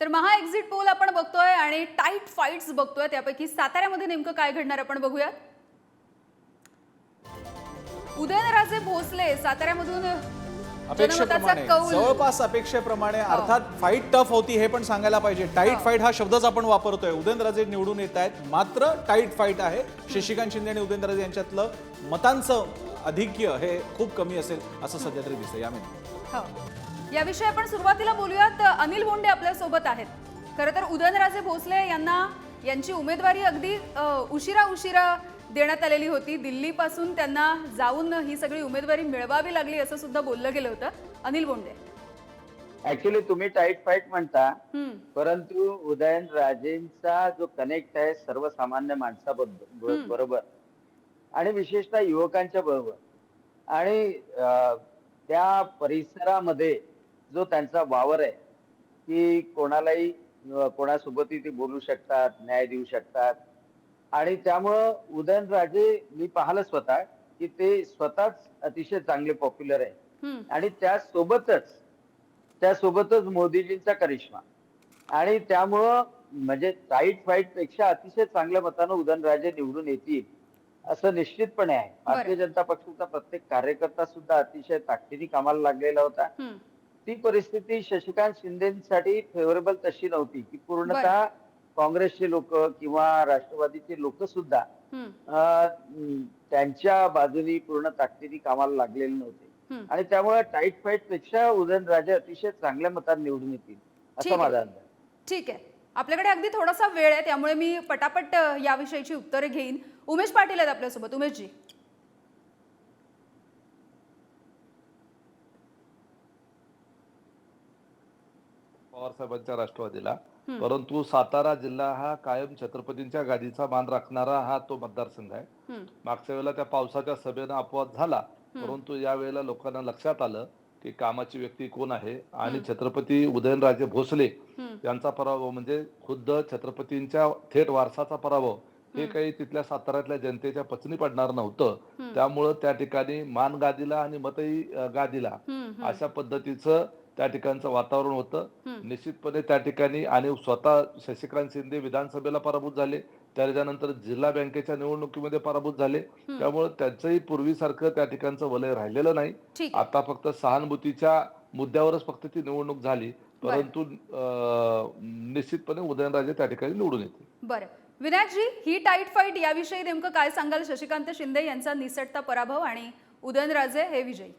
तर महा exit poll आपण बघतोय आणि टाईट फाईट्स बघतोय. त्यापैकी साताऱ्यामध्ये नेमकं काय घडणार आपण बघूयात. उदयनराजे भोसले साताऱ्यामधून जवळपास अपेक्षेप्रमाणे अर्थात फाईट टफ होती हे पण सांगायला पाहिजे. टाईट फाईट हा शब्दच आपण वापरतोय. उदयनराजे निवडून येत आहेत. मात्र टाईट फाईट आहे. शशिकांत शिंदे आणि उदयनराजे यांच्यातलं मतांचं अधिक्य हे खूप कमी असेल असं सध्या तरी दिसतंय. यामध्ये हो. याविषयी आपण सुरुवातीला बोलूयात. अनिल बोंडे आपल्यासोबत आहेत. खरं तर उदयनराजे भोसले यांना यांची उमेदवारी अगदी उशिरा उशिरा देण्यात आलेली होती. दिल्लीपासून त्यांना जाऊन ही सगळी उमेदवारी मिळवावी लागली असं सुद्धा बोललं गेलं होतं. अनिल बोंडे. ऍक्च्युली तुम्ही टाईट फाईट म्हणता. परंतु उदयन राजेंचा जो कनेक्ट आहे सर्वसामान्य माणसाबरोबर हम्म. बरोबर. आणि विशेषतः युवकांच्या बरोबर. आणि त्या परिसरामध्ये जो त्यांचा वावर आहे की कोणालाही कोणासोबतही ते बोलू शकतात न्याय देऊ शकतात. आणि त्यामुळं उदयनराजे मी पाहिलं स्वतः की ते स्वतःच अतिशय चांगले पॉप्युलर आहे. आणि त्यासोबतच त्यासोबतच मोदीजींचा करिश्मा. आणि त्यामुळं म्हणजे टाईट फाईटपेक्षा अतिशय चांगल्या मतानं उदयनराजे निवडून येतील असं निश्चितपणे आहे. भारतीय जनता पक्षाचा प्रत्येक कार्यकर्ता सुद्धा अतिशय ताकदीने कामाला लागलेला होता. ती परिस्थिती शशिकांत शिंदेसाठी फेवरेबल तशी नव्हती. की पूर्णतः काँग्रेसचे लोक किंवा राष्ट्रवादीचे लोक सुद्धा त्यांच्या बाजूनी पूर्ण ताकदीने कामाला लागलेले नव्हते. आणि त्यामुळे टाईट फाईटपेक्षा उदयनराजे अतिशय चांगल्या मतात निवडून येतील असा. माझा अंदाज ठीक आहे. आपल्याकडे अगदी थोडासा वेळ आहे त्यामुळे मी पटापट याविषयीची उत्तरे घेईन. उमेश पाटील आहेत आपल्यासोबत. उमेशजी. पवार साहेबांच्या राष्ट्रवादीला. परंतु सातारा जिल्हा हा कायम छत्रपतींच्या गादीचा मान राखणारा हा तो मतदारसंघ आहे. मागच्या वेळेला त्या पावसाच्या सभेनं अपवाद झाला. परंतु या वेळेला लोकांना लक्षात आलं की कामाची व्यक्ती कोण आहे आणि छत्रपती उदयनराजे भोसले. यांचा पराभव म्हणजे खुद्द छत्रपतींच्या थेट वारसाचा पराभव हे काही तिथल्या साताऱ्यातल्या जनतेच्या पचनी पडणार नव्हतं. त्यामुळं त्या ठिकाणी मान गादीला आणि मतही गादीला अशा पद्धतीचं त्या ठिकाणचं वातावरण होतं. निश्चितपणे त्या ठिकाणी आणि स्वतः शशिकांत शिंदे विधानसभेला पराभूत झाले. त्याच्यानंतर जिल्हा बँकेच्या निवडणुकीमध्ये पराभूत झाले. त्यामुळे त्यांचंही पूर्वीसारखं त्या ठिकाणचं वलय राहिलेलं नाही. आता फक्त सहानुभूतीच्या मुद्द्यावरच फक्त ती निवडणूक झाली. परंतु निश्चितपणे उदयनराजे त्या ठिकाणी निवडून येतील. बरं. विनायकजी ही टाईट फाईट याविषयी नेमकं काय सांगाल? शशिकांत शिंदे यांचा निसटता पराभव आणि उदयनराजे हे विजयी.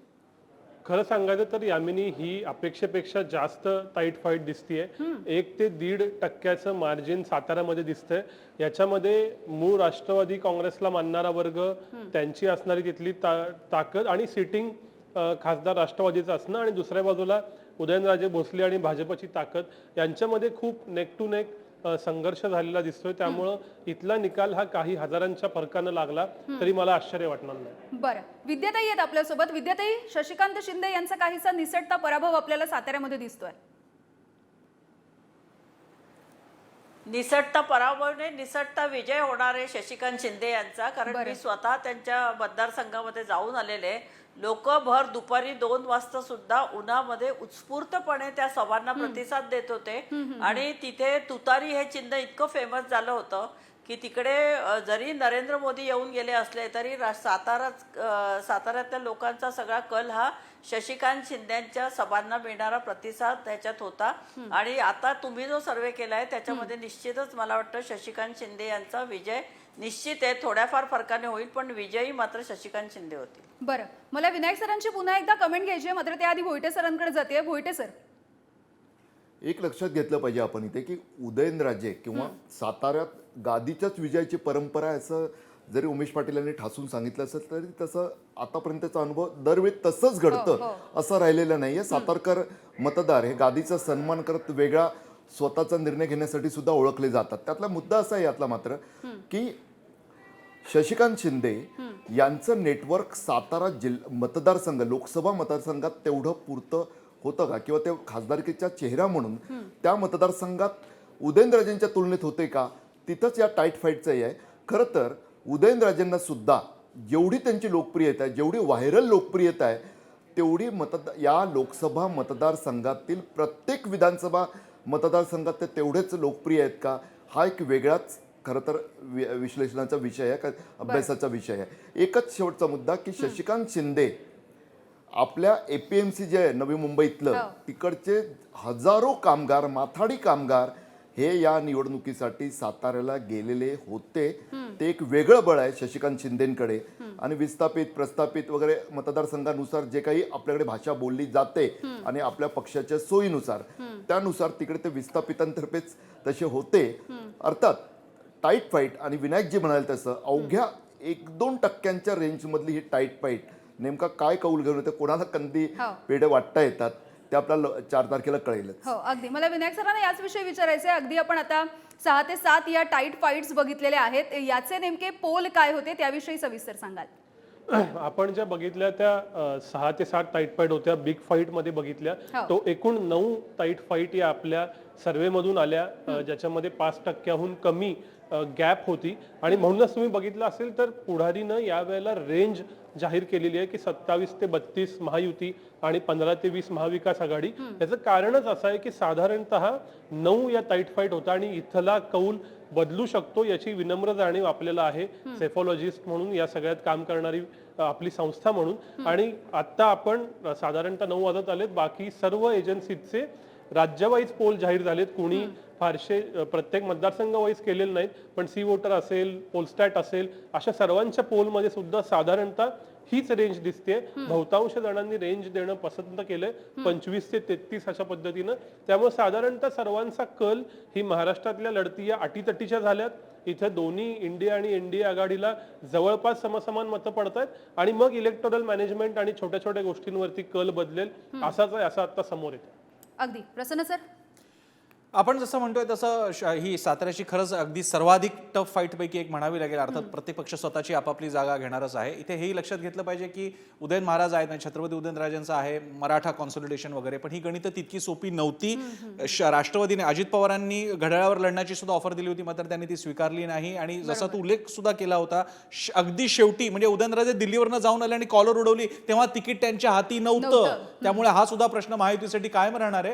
खरं सांगायचं तर यामिनी ही अपेक्षेपेक्षा जास्त टाईट फाईट दिसतीये. एक ते दीड टक्क्याचं मार्जिन साताऱ्यामध्ये दिसतंय. याच्यामध्ये मूळ राष्ट्रवादी काँग्रेसला मानणारा वर्ग त्यांची असणारी तिथली ता- ताकद आणि सिटिंग खासदार राष्ट्रवादीचं असणं आणि दुसऱ्या बाजूला उदयनराजे भोसले आणि भाजपची ताकद यांच्यामध्ये खूप नेक टू नेक संघर्ष झालेला दिसतोय. त्यामुळं इथला निकाल हा काही हजारांच्या फरकानं लागला तरी मला आश्चर्य वाटणार नाही. बरं. विद्याताई आहेत आपल्यासोबत. विद्याताई शशिकांत शिंदे यांचा काहीसा निसटता पराभव आपल्याला साताऱ्यामध्ये दिसतोय. निसटता पराभवने निसटता विजय होणार आहे शशिकांत शिंदे यांचा. कारण. मी स्वतः त्यांच्या मतदारसंघामध्ये जाऊन आलेले लोक भर दुपारी दोन वाजता सुद्धा उन्हामध्ये उत्स्फूर्तपणे त्या सभांना प्रतिसाद देत होते. आणि तिथे तुतारी हे चिन्ह इतकं फेमस झालं होतं की तिकडे जरी नरेंद्र मोदी येऊन गेले असले तरी रा- सातारा साताऱ्यातल्या लोकांचा सगळा कल हा शशिकांत शिंदेच्या सभांना मिळणारा प्रतिसाद त्याच्यात होता. आणि आता तुम्ही जो सर्वे केलाय त्याच्यामध्ये निश्चितच मला वाटतं शशिकांत शिंदे यांचा विजय निश्चित आहे थोड्याफार फरकाने होईल पण विजयी मात्र शशिकांत शिंदे होतील. बरं. मला विनायक सरांची पुन्हा एकदा कमेंट घ्यायची आहे. मात्र त्याआधी भोईटे सरांकडे जाते. भोईटे सर. एक लक्षात घेतलं पाहिजे आपण इथे की उदयनराजे किंवा साताऱ्यात गादीच्याच विजयाची परंपरा आहे असं जरी उमेश पाटील यांनी ठासून सांगितलं असेल तरी तसं आतापर्यंतचा अनुभव दरवेळी तसंच घडतं असं राहिलेलं नाहीये. सातारकर मतदार हे गादीचा सन्मान करत वेगळा स्वतःचा निर्णय घेण्यासाठी सुद्धा ओळखले जातात. त्यातला मुद्दा असा आहे यातला मात्र की शशिकांत शिंदे यांचं नेटवर्क सातारा जिल्हा मतदारसंघ लोकसभा मतदारसंघात तेवढं पुरतं होतं का? किंवा ते खासदारकीचा चेहरा म्हणून त्या मतदारसंघात उदयनराजेंच्या तुलनेत होते का? तिथंच या टाईट फाईटचं हे आहे. खरं तर उदयनराजेंना सुद्धा जेवढी त्यांची लोकप्रियता आहे जेवढी व्हायरल लोकप्रियता आहे तेवढी मतदा या लोकसभा मतदारसंघातील प्रत्येक विधानसभा मतदारसंघात ते तेवढेच लोकप्रिय आहेत का? हा एक वेगळाच खरं तर विश्लेषणाचा विषय आहे का? अभ्यासाचा विषय आहे. एकच शेवटचा मुद्दा की शशिकांत शिंदे आपल्या एपीएमसी जे आहे नवी मुंबईतलं हो. तिकडचे हजारो कामगार माथाडी कामगार हे या निवडणुकीसाठी साताऱ्याला गेलेले होते. ते एक वेगळं बळ आहे शशिकांत शिंदेकडे. आणि विस्थापित प्रस्थापित वगैरे मतदारसंघानुसार जे काही आपल्याकडे भाषा बोलली जाते आणि आपल्या पक्षाच्या सोयीनुसार त्यानुसार तिकडे ते विस्थापितांतर्फेच तसे होते. अर्थात टाईट फाईट आणि विनायक जी म्हणाल तसं अवघ्या एक दोन टक्क्यांच्या रेंजमधली ही टाईट फाईट नेमका काय कौल घेऊन येतं कोणाला कंदी हो. पेढे वाटता येतात ते आपल्याला चार तारखेला कळेलच. हो अगदी. मला विनायक सरांना याच विषयी विचारायचं आहे अगदी आपण आता सहा ते सात या टाईट फाईट्स बघितलेल्या आहेत. याचे नेमके पोल काय होते त्याविषयी सविस्तर सांगाल. आपण ज्या बघितल्या त्या सहा ते सात टाईट फाईट होत्या बिग फाईटमध्ये बघितल्या हो. तो एकूण नऊ टाईट फाईट या आपल्या सर्वे मधून आल्या ज्याच्यामध्ये पाच टक्क्याहून कमी गॅप होती. आणि म्हणूनच तुम्ही बघितलं असेल तर पुढारीनं यावेळेला रेंज जाहीर केलेली आहे की सत्तावीस ते बत्तीस महायुती आणि पंधरा ते वीस महाविकास आघाडी याचं कारणच असं आहे की साधारणतः नऊ या टाईट फाईट होता आणि इथला कौल बदलू शकतो याची विनम्र जाणीव आपल्याला आहे. सेफॉलॉजिस्ट म्हणून या सगळ्यात काम करणारी आपली संस्था म्हणून. आणि आता आपण साधारणतः नऊ वाजत आलेत. बाकी सर्व एजन्सीचे राज्यवाईज पोल जाहीर झालेत. कुणी फारसे प्रत्येक मतदारसंघ वाईज केलेले नाहीत पण सी वोटर असेल पोलस्टॅट असेल अशा सर्वांच्या पोलमध्ये सुद्धा साधारणतः हीच रेंज दिसते. बहुतांश जणांनी रेंज देणं पसंत केलंय. पंचवीस ते तेहतीस अशा पद्धतीनं. त्यामुळे साधारणतः सर्वांचा कल ही महाराष्ट्रातल्या लढती या अटीतटीच्या झाल्यात. इथे दोन्ही इंडिया आणि एनडीए आघाडीला जवळपास समसमान मतं पडत आहेत आणि मग इलेक्टोरल मॅनेजमेंट आणि छोट्या छोट्या गोष्टींवरती कल बदलेल असाच आहे असं आता समोर येतं अगदी. प्रसन्न सर? आपण जसं म्हणतोय तसं श- ही साताऱ्याची खरंच अगदी सर्वाधिक टफ फाईट पैकी एक म्हणावी लागेल अर्थात प्रत्येक पक्ष स्वतःची आपापली जागा घेणारच आहे. इथे हेही लक्षात घेतलं पाहिजे की उदयन महाराज आहेत आणि छत्रपती उदयनराजेंचं आहे मराठा कॉन्सोलिडेशन वगैरे पण ही गणितं तितकी सोपी नव्हती. श- राष्ट्रवादीने अजित पवारांनी घड्याळावर लढण्याची सुद्धा ऑफर दिली होती मात्र त्यांनी ती स्वीकारली नाही. आणि जसा तू उल्लेख सुद्धा केला होता अगदी शेवटी म्हणजे उदयनराजे दिल्लीवरनं जाऊन आले आणि कॉलर उडवली तेव्हा तिकीट त्यांच्या हाती नव्हतं. नव्हतं. त्यामुळे हा सुद्धा प्रश्न महायुतीसाठी कायम राहणार आहे.